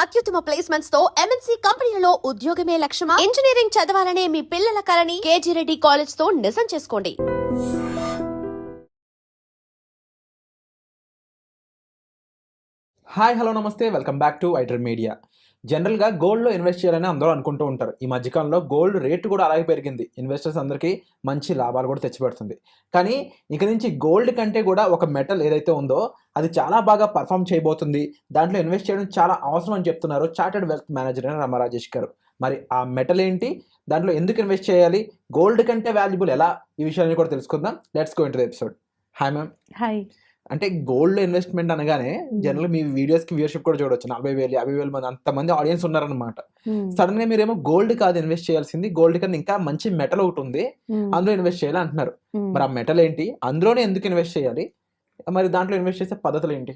అత్యుత్తమ ప్లేస్మెంట్స్తో ఎంఎన్సీ కంపెనీలలో ఉద్యోగమే లక్ష్యమా? ఇంజనీరింగ్ చదవాలనే మీ పిల్లల కలని కేజీ రెడ్డి కాలేజ్తో నిజం చేసుకోండి. హాయ్ హలో నమస్తే. Welcome back to iDream media జనరల్గా గోల్డ్లో ఇన్వెస్ట్ చేయాలని అందరూ అనుకుంటూ ఉంటారు. ఈ మధ్యకాలంలో గోల్డ్ రేటు కూడా అలాగే పెరిగింది. ఇన్వెస్టర్స్ అందరికీ మంచి లాభాలు కూడా తెచ్చిపెడుతుంది. కానీ ఇక నుంచి గోల్డ్ కంటే కూడా ఒక మెటల్ ఏదైతే ఉందో అది చాలా బాగా పర్ఫామ్ చేయబోతుంది. దాంట్లో ఇన్వెస్ట్ చేయడం చాలా అవసరం అని చెప్తున్నారు చార్టెడ్ వెల్త్ మేనేజర్ అయిన రమరాజేష్ గారు. మరి ఆ మెటల్ ఏంటి? దాంట్లో ఎందుకు ఇన్వెస్ట్ చేయాలి? గోల్డ్ కంటే వాల్యుబుల్ ఎలా? ఈ విషయాన్ని కూడా తెలుసుకుందాం. Let's go enter episode. Hi ma'am. Hi. అంటే గోల్డ్ ఇన్వెస్ట్మెంట్ అనగానే జనరల్ మీ వీడియోస్కి వ్యూవర్షిప్ కూడా చూడొచ్చు. నలభై వేలు యాభై వేల మంది అంతమంది ఆడియన్స్ ఉన్నారనమాట సడన్గా మీరేమో గోల్డ్ కాదు ఇన్వెస్ట్ చేయాల్సింది. గోల్డ్ కన్నా ఇంకా మంచి మెటల్ ఒకటి ఉంది. అందులో ఇన్వెస్ట్ చేయాలి అంటున్నారు. మరి ఆ మెటల్ ఏంటి? అందులోనే ఎందుకు ఇన్వెస్ట్ చేయాలి? మరి దాంట్లో ఇన్వెస్ట్ చేసే పద్ధతులు ఏంటి?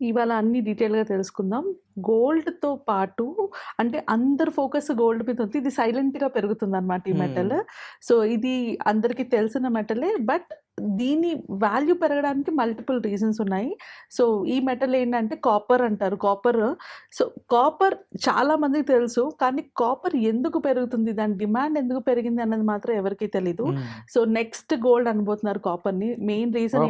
ఇవాళ అన్ని డీటెయిల్గా తెలుసుకుందాం. గోల్డ్తో పాటు అంటే అందరు ఫోకస్ గోల్డ్ మీద ఉంది. ఇది సైలెంట్గా పెరుగుతుంది అనమాట ఈ Hmm. మెటల్ సో ఇది అందరికీ తెలిసిన మెటలే బట్ దీని వాల్యూ పెరగడానికి మల్టిపుల్ రీజన్స్ ఉన్నాయి. సో ఈ మెటల్ ఏంటంటే కాపర్ అంటారు. కాపర్ సో కాపర్ చాలా మందికి తెలుసు. కానీ కాపర్ ఎందుకు పెరుగుతుంది? దాని డిమాండ్ ఎందుకు పెరిగింది అన్నది మాత్రం ఎవరికీ తెలీదు. సో నెక్స్ట్ గోల్డ్ అనబోతున్నారు కాపర్ని. మెయిన్ రీజన్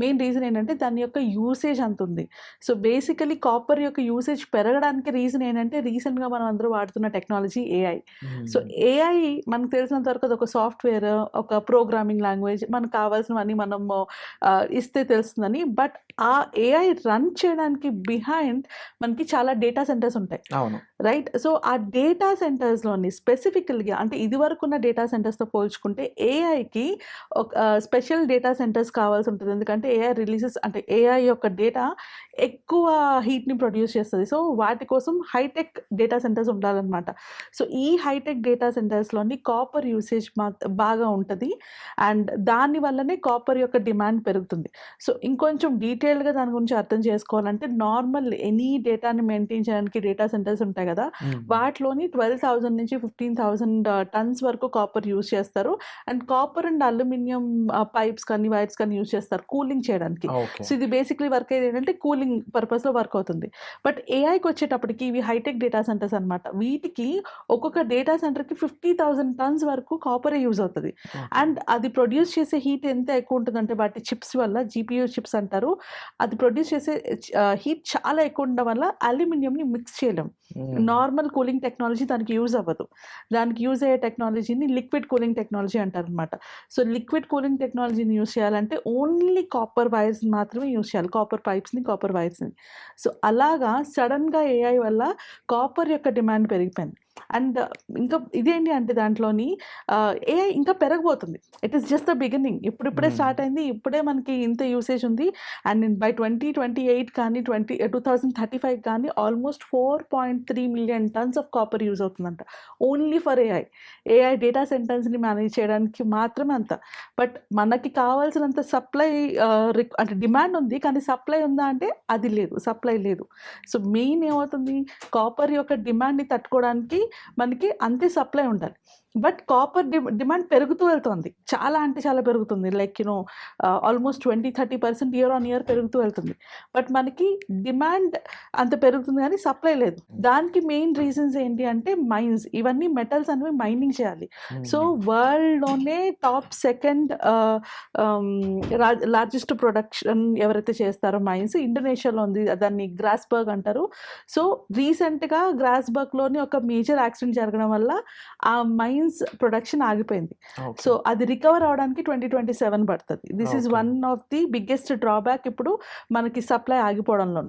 మెయిన్ రీజన్ ఏంటంటే దాని యొక్క యూసేజ్ అంత ఉంది. సో బేసికలీ కాపర్ యొక్క యూసేజ్ పెరగడానికి రీజన్ ఏంటంటే రీసెంట్గా మనం అందరూ వాడుతున్న టెక్నాలజీ ఏఐ. సో ఏఐ మనకు తెలిసినంత వరకు అది ఒక సాఫ్ట్వేర్ ఒక ప్రోగ్రామింగ్ లాంగ్వేజ్ మనకు కావాల్సినవన్నీ మనం ఆ, ఇస్తే తెలుస్తుందని. బట్ ఆ ఏఐ రన్ చేయడానికి బిహైండ్ మనకి చాలా డేటా సెంటర్స్ ఉంటాయి. అవును. రైట్ సో ఆ డేటా సెంటర్స్లోని స్పెసిఫికల్గా అంటే ఇదివరకు ఉన్న డేటా సెంటర్స్తో పోల్చుకుంటే ఏఐకి ఒక స్పెషల్ డేటా సెంటర్స్ కావాల్సి ఉంటుంది. ఎందుకంటే ఏఐ రిలీజెస్ అంటే ఏఐ యొక్క డేటా ఎక్కువ హీట్ని ప్రొడ్యూస్ చేస్తుంది. సో వాటి కోసం హైటెక్ డేటా సెంటర్స్ ఉండాలన్నమాట. సో ఈ హైటెక్ డేటా సెంటర్స్లోని కాపర్ యూసేజ్ బాగా ఉంటుంది. అండ్ దాని వల్లనే కాపర్ యొక్క డిమాండ్ పెరుగుతుంది. సో ఇంకొంచెం డీటెయిల్గా దాని గురించి అర్థం చేసుకోవాలంటే నార్మల్ ఎనీ డేటాని మెయింటైన్ చేయడానికి డేటా సెంటర్స్ ఉంటాయి కదా వాటిలోని ట్వెల్వ్ థౌజండ్ నుంచి ఫిఫ్టీన్ థౌజండ్ టన్స్ వరకు కాపర్ యూస్ చేస్తారు. And copper and aluminium pipes కానీ వైర్స్ కానీ యూస్ చేస్తారు కూలింగ్ చేయడానికి. సో ఇది బేసిక్లీ వర్క్ అయ్యేది ఏంటంటే కూలింగ్ పర్పస్లో వర్క్ అవుతుంది. బట్ ఏఐకి వచ్చేటప్పటికి ఇవి హైటెక్ డేటా సెంటర్స్ అనమాట వీటికి ఒక్కొక్క డేటా సెంటర్కి ఫిఫ్టీ థౌసండ్ టన్స్ వరకు కాపరే యూజ్ అవుతుంది. అండ్ అది ప్రొడ్యూస్ చేసే హీట్ ఎంత ఎక్కువ ఉంటుందంటే వాటి చిప్స్ వల్ల జీపీయూ చిప్స్ అంటారు. అది ప్రొడ్యూస్ చేసే హీట్ చాలా ఎక్కువ ఉండడం వల్ల అల్యూమినియంని మిక్స్ చేయలేం. నార్మల్ కూలింగ్ టెక్నాలజీ దానికి యూజ్ అవ్వదు. దానికి యూజ్ అయ్యే టెక్నాలజీని లిక్విడ్ కూలింగ్ టెక్నాలజీ అంటారు అనమాట సో లిక్విడ్ కూలింగ్ టెక్నాలజీని యూజ్ చేయాలంటే ఓన్లీ కాపర్ వైర్స్ మాత్రమే యూజ్ చేయాలి. కాపర్ పైప్స్ని కాపర్ వైర్స్ని. సో అలాగా సడన్గా ఏఐ వల్ల కాపర్ యొక్క డిమాండ్ పెరిగిపోయింది. అండ్ ఇంకా ఇదేంటి అంటే దాంట్లోని ఏఐ ఇంకా పెరగబోతుంది. It is just the beginning ఇప్పుడిప్పుడే. స్టార్ట్ అయింది ఇప్పుడే మనకి ఇంత యూసేజ్ ఉంది. And by twenty twenty eight కానీ twenty two thousand thirty five కానీ almost four point three million tons of copper use అవుతుందంట. Only for AI AI data సెంటర్స్ని manage చేయడానికి మాత్రమే అంత. బట్ మనకి కావాల్సినంత సప్లై అంటే డిమాండ్ ఉంది కానీ సప్లై ఉందా అంటే అది లేదు. సప్లై లేదు. సో మెయిన్ ఏమవుతుంది? కాపర్ యొక్క డిమాండ్ని తట్టుకోవడానికి మనకి అంతే సప్లై ఉండాలి. బట్ కాపర్ డి డిమాండ్ పెరుగుతూ వెళ్తుంది. చాలా అంటే చాలా పెరుగుతుంది. Like you know almost twenty thirty percent year on year పెరుగుతూ వెళ్తుంది. బట్ మనకి డిమాండ్ అంత పెరుగుతుంది కానీ సప్లై లేదు. దానికి మెయిన్ రీజన్స్ ఏంటి అంటే మైన్స్. ఇవన్నీ మెటల్స్ అనేవి మైనింగ్ చేయాలి. సో వరల్డ్లోనే టాప్ సెకండ్ లార్జెస్ట్ ప్రొడక్షన్ ఎవరైతే చేస్తారో మైన్స్ ఇండోనేషియాలో ఉంది. దాన్ని గ్రాస్బర్గ్ అంటారు. సో రీసెంట్గా గ్రాస్బర్గ్లోని ఒక మేజర్ యాక్సిడెంట్ జరగడం వల్ల ఆ మైన్స్ ప్రొడక్షన్ ఆగిపోయింది. సో అది రికవర్ అవడానికి ట్వంటీ ట్వంటీ సెవెన్ పడుతుంది. This is Okay. One of the biggest drawback ఇప్పుడు మనకి సప్లై ఆగిపోవడంలో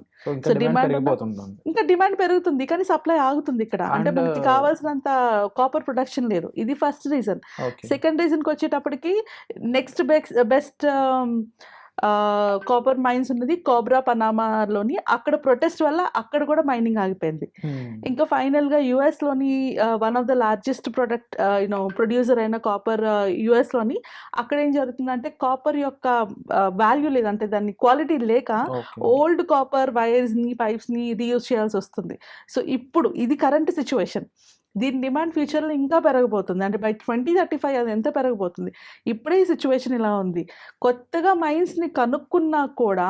సో డిమాండ్ ఇంకా డిమాండ్ పెరుగుతుంది కానీ సప్లై ఆగుతుంది ఇక్కడ. అంటే మనకి uh, కావాల్సినంత కాపర్ ప్రొడక్షన్ లేదు. ఇది ఫస్ట్ రీజన్ సెకండ్ రీజన్కి వచ్చేటప్పటికి next best best copper mines ఉన్నది కోబ్రా పనామాలోని అక్కడ ప్రొటెస్ట్ వల్ల అక్కడ కూడా మైనింగ్ ఆగిపోయింది. ఇంకా ఫైనల్గా యుఎస్లోని one of the largest product you know producer అయిన కాపర్ యుఎస్లోని అక్కడ ఏం జరుగుతుందంటే కాపర్ యొక్క వాల్యూ లేదంటే దాని క్వాలిటీ లేక ఓల్డ్ కాపర్ వైర్స్ని పైప్స్ని రీయూజ్ చేయాల్సి వస్తుంది. సో ఇప్పుడు ఇది కరెంట్ సిచ్యువేషన్ దీని డిమాండ్ ఫ్యూచర్లో ఇంకా పెరగబోతుంది అంటే బై ట్వంటీ థర్టీ ఫైవ్ అది ఎంత పెరగబోతుంది ఇప్పుడే ఈ సిచ్యువేషన్ ఇలా ఉంది కొత్తగా మైన్స్ని కనుక్కున్నా కూడా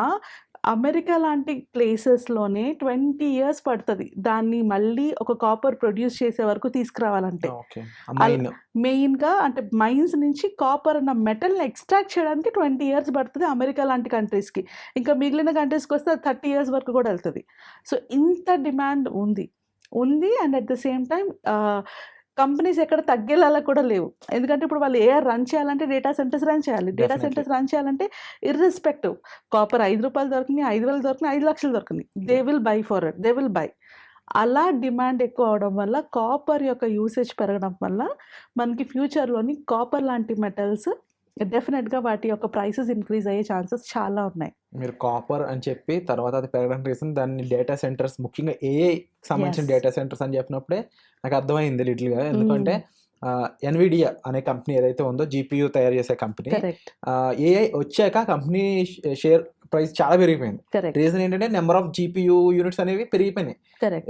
అమెరికా లాంటి ప్లేసెస్‌లోనే 20 ఇయర్స్ పడతది. దాన్ని మళ్ళీ ఒక కాపర్ ప్రొడ్యూస్ చేసే వరకు తీసుకురావాలంటే. మెయిన్‌గా అంటే మైన్స్ నుంచి కాపర్ అన్న మెటల్‌ని ఎక్స్ట్రాక్ట్ చేయడానికి 20 ఇయర్స్ పడతది అమెరికా లాంటి కంట్రీస్‌కి. ఇంకా మిగిలిన కంట్రీస్‌కొస్తే అది 30 ఇయర్స్ వరకు కూడా ఎళ్తది. సో, ఇంత డిమాండ్ ఉంది. ఉంది and at the same ah, companies ఎక్కడ తగ్గేలాగా కూడా లేవు. ఎందుకంటే ఇప్పుడు వాళ్ళు ఏఐ రన్ చేయాలంటే డేటా సెంటర్స్ రన్ చేయాలి. డేటా. సెంటర్స్ రన్ చేయాలంటే ఇర్రెస్పెక్టివ్ కాపర్ రూ. 5 దొరికినాయి, 5,000 దొరికినాయి, 5,00,000 దొరికినాయి. They will buy for it. They will buy. అలా డిమాండ్ ఎక్కువ అవ్వడం వల్ల కాపర్ యొక్క యూసేజ్ పెరగడం వల్ల మనకి ఫ్యూచర్‌లోని కాపర్ లాంటి మెటల్స్ డెఫినిట్‌గా వాటి యొక్క ప్రైసెస్ ఇంక్రీజ్ అయ్యే ఛాన్సెస్ చాలా ఉన్నాయి. మీరు కాపర్ అని చెప్పి తర్వాత అది పెరగడానికి రీజన్ దాన్ని డేటా సెంటర్స్ ముఖ్యంగా ఏఐకి సంబంధించిన. డేటా సెంటర్స్ అని చెప్పినప్పుడే నాకు అర్థమైంది లిటిల్‌గా. ఎందుకంటే. ఆహ్, ఎన్విడియా అనే కంపెనీ ఏదైతే ఉందో జీపీయూ తయారు చేసే కంపెనీ ఏఐ వచ్చాక కంపెనీ షేర్ ప్రైస్ చాలా పెరిగిపోయింది. రీజన్ ఏంటంటే నెంబర్ ఆఫ్ జీపీయూ యూనిట్స్ అనేవి పెరిగిపోయినాయి.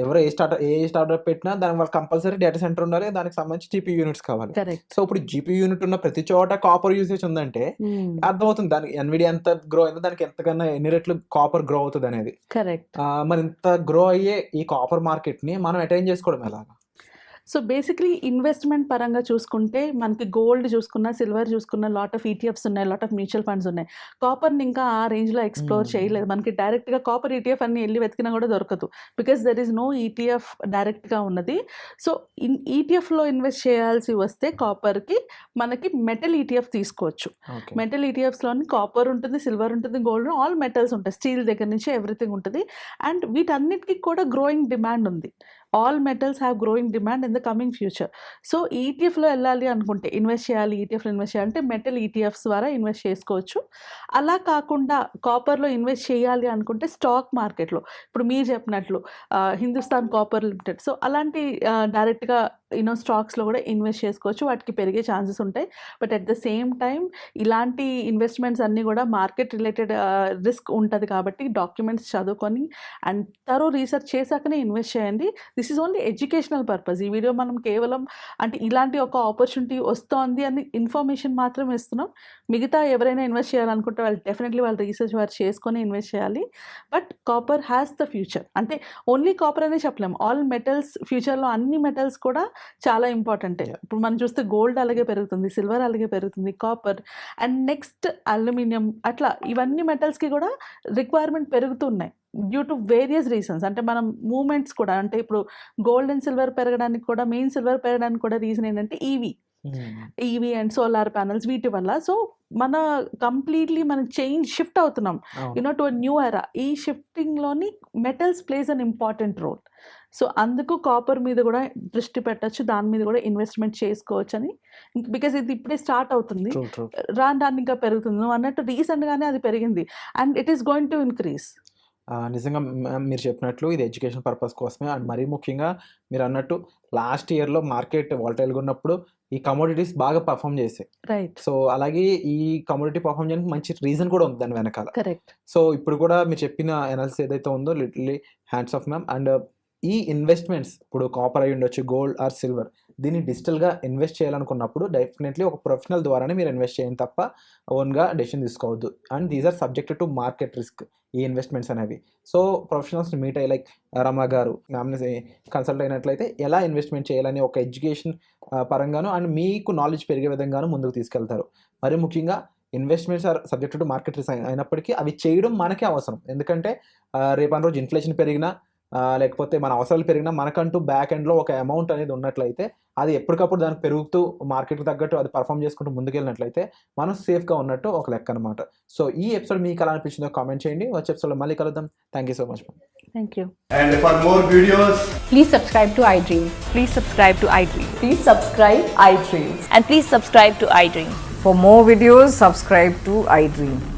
ఎవరు ఏ స్టార్టప్ ఏ స్టార్టప్ పెట్టినా దాని వాళ్ళకి కంపల్సరీ డేటా సెంటర్ ఉండాలి. దానికి సంబంధించి జీపీయూ యూనిట్స్ కావాలి. సో, ఇప్పుడు జీపీయూ యూనిట్ ఉన్న ప్రతి చోట కాపర్ యూసేజ్ ఉందంటే హ్మ్. అర్థమవుతుంది దానికి ఎన్విడియా ఎంత గ్రో అయిందో దానికి ఎంతకన్నా ఎన్ని రెట్లు కాపర్ గ్రో అవుతది అనేది. మరి ఇంత గ్రో అయ్యే ఈ కాపర్ మార్కెట్‌ని మనం అటైన్ చేసుకోవడం ఎలాగా? సో, బేసిక్‌లీ ఇన్వెస్ట్‌మెంట్ పరంగా చూసుకుంటే మనకి గోల్డ్ చూసుకున్నా, సిల్వర్ చూసుకున్నా లాట్ ఆఫ్ ఈటీఎఫ్స్ ఉన్నాయి. లాట్ ఆఫ్ మ్యూచువల్ ఫండ్స్ ఉన్నాయి. కాపర్‌ని ఇంకా ఆ రేంజ్‌లో ఎక్స్‌ప్లోర్ హ్మ్. చేయలేదు. మనకి డైరెక్ట్‌గా కాపర్ ఈటీఎఫ్ అని ఎళ్ళి వెతికినా కూడా దొరకదు. Because there is no ETF డైరెక్ట్‌గా ఉన్నది. సో, ఇన్ ఈటీఎఫ్‌లో ఇన్వెస్ట్ చేయాల్సి వస్తే కాపర్‌కి మనకి మెటల్ ఈటీఎఫ్ తీసుకోవచ్చు. ఓకే. మెటల్ ఈటీఎఫ్స్‌లోని కాపర్ ఉంటుంది, సిల్వర్ ఉంటుంది, గోల్డ్ ఆల్ మెటల్స్ ఉంటాయి. స్టీల్ దగ్గర నుంచి ఎవ్రీథింగ్ ఉంటది. అండ్ వీటన్నిటికి కూడా గ్రోయింగ్ డిమాండ్ ఉంది. All metals have growing demand in the coming future. So, ఈటీఎఫ్‌లో వెళ్ళాలి అనుకుంటే ఇన్వెస్ట్ చేయాలి, ఈటీఎఫ్‌లో ఇన్వెస్ట్ చేయాలంటే మెటల్ ఈటీఎఫ్స్ ద్వారా ఇన్వెస్ట్ చేసుకోవచ్చు. అలా కాకుండా కాపర్‌లో ఇన్వెస్ట్ చేయాలి అనుకుంటే స్టాక్ మార్కెట్‌లో ఇప్పుడు మీరు చెప్పినట్లు హిందుస్థాన్ కాపర్ లిమిటెడ్ సో, అలాంటి డైరెక్ట్‌గా యూనో స్టాక్స్‌లో కూడా ఇన్వెస్ట్ చేసుకోవచ్చు. వాటికి పెరిగే ఛాన్సెస్ ఉంటాయి. But at the same time ఇలాంటి ఇన్వెస్ట్‌మెంట్స్ అన్నీ కూడా మార్కెట్ రిలేటెడ్ రిస్క్ ఉంటుంది కాబట్టి డాక్యుమెంట్స్ చదువుకొని అండ్ తరో రీసెర్చ్ చేశాకనే ఇన్వెస్ట్ చేయండి. This is only educational purpose. ఈ వీడియో మనం కేవలం అంటే ఇలాంటి ఒక ఆపర్చునిటీ వస్తోంది అని ఇన్ఫర్మేషన్ మాత్రమే ఇస్తున్నాం. మిగతా ఎవరైనా ఇన్వెస్ట్ చేయాలనుకుంటే వాళ్ళు డెఫినెట్‌లీ వాళ్ళు రీసెర్చ్ వారు చేసుకొని ఇన్వెస్ట్ చేయాలి. But copper has the future. అంటే ఓన్లీ కాపర్ అనే చెప్పలేం. ఆల్ మెటల్స్ ఫ్యూచర్‌లో అన్ని మెటల్స్ కూడా చాలా ఇంపార్టెంటే. ఇప్పుడు మనం చూస్తే గోల్డ్ అలాగే పెరుగుతుంది. సిల్వర్ అలాగే పెరుగుతుంది. కాపర్ అండ్ నెక్స్ట్ అల్యూమినియం అట్లా ఇవన్నీ మెటల్స్‌కి కూడా రిక్వైర్మెంట్ పెరుగుతున్నాయి. డ్యూ టు వేరియస్ రీజన్స్ అంటే మనం మూవ్‌మెంట్స్ కూడా అంటే ఇప్పుడు గోల్డ్ అండ్ సిల్వర్ పెరగడానికి కూడా మెయిన్ సిల్వర్ పెరగడానికి కూడా రీజన్ ఏంటంటే EV. EV and solar panels వీటి వల్ల. సో, మన కంప్లీట్‌లీ మనం చేంజ్ షిఫ్ట్ అవుతున్నాం. అవును. You know to new era. ఈ షిఫ్టింగ్‌లోని metals plays an important role. So, అందుకు కాపర్ మీద కూడా దృష్టి పెట్టొచ్చు. దాని మీద కూడా ఇన్వెస్ట్‌మెంట్ చేసుకోవచ్చని బికాజ్ ఇది ఇప్పుడే స్టార్ట్ అవుతుంది. రాను రాను ఇంకా పెరుగుతుంది. నువ్వు అన్నట్టు రీసెంట్‌గానే అది పెరిగింది. And it is going to increase. నిజంగా మీరు చెప్పినట్లు ఇది ఎడ్యుకేషన్ పర్పస్ కోసమే. అండ్ మరీ ముఖ్యంగా మీరన్నట్టు లాస్ట్ ఇయర్‌లో మార్కెట్ వాలటైల్‌గా ఉన్నప్పుడు ఈ కమోడిటీస్ బాగా పెర్ఫార్మ్ చేసాయి. రైట్. సో, అలాగే ఈ కమోడిటీ పెర్ఫార్మ్ చేయడానికి మంచి రీజన్ కూడా ఉంది దాని వెనకాల. కరెక్ట్. సో, ఇప్పుడు కూడా మీరు చెప్పిన అనాలిసిస్ ఏదైతే ఉందో literally hands off ma'am. And ఈ ఇన్వెస్ట్‌మెంట్స్ ఇప్పుడు కాపర్ అయ్యుండొచ్చు, గోల్డ్ ఆర్ సిల్వర్ దీన్ని డిజిటల్‌గా ఇన్వెస్ట్ చేయాలనుకున్నప్పుడు డెఫినెట్‌లీ ఒక ప్రొఫెషనల్ ద్వారానే మీరు ఇన్వెస్ట్ చేయండి తప్ప ఓన్‌గా డెసిషన్ తీసుకోవద్దు. And these are subject to market risk ఈ ఇన్వెస్ట్‌మెంట్స్ అనేవి. సో, ప్రొఫెషనల్స్‌ని మీట్ అయ్యి లైక్ రమ గారు మ్యామ్‌ని కన్సల్ట్ అయినట్లయితే ఎలా ఇన్వెస్ట్‌మెంట్ చేయాలని ఒక ఎడ్యుకేషన్ పరంగాను అండ్ మీకు నాలెడ్జ్ పెరిగే విధంగాను ముందుకు తీసుకెళ్తారు. మరి ముఖ్యంగా investments are subject to market risk అయినప్పటికీ అవి చేయడం మనకే అవసరం. ఎందుకంటే ఆహ్, రేపటి రోజు ఇన్‌ఫ్లేషన్ పెరిగినా లేకపోతే మన అవసరాలు పెరిగినా మనకంటూ బ్యాక్ ఎండ్‌లో ఒక అమౌంట్ అనేది ఉన్నట్లయితే అది ఎప్పటికప్పుడు దానికి పెరుగుతూ మార్కెట్‌కి తగ్గట్టు అది పెర్ఫార్మ్ చేసుకుంటూ ముందుకెళ్ళినట్లయితే మనం సేఫ్‌గా ఉన్నట్టు ఒక లెక్క అనమాట. సో, ఈ ఎపిసోడ్ మీకు ఎలా అనిపించిందో కామెంట్ చేయండి. వచ్చే ఎపిసోడ్‌లో మళ్ళీ కలుద్దాం. Thank you so much. Thank you. And for more videos, Please subscribe to iDream. Please subscribe to iDream. Please subscribe iDream. And please subscribe to iDream. For more videos, subscribe to iDream.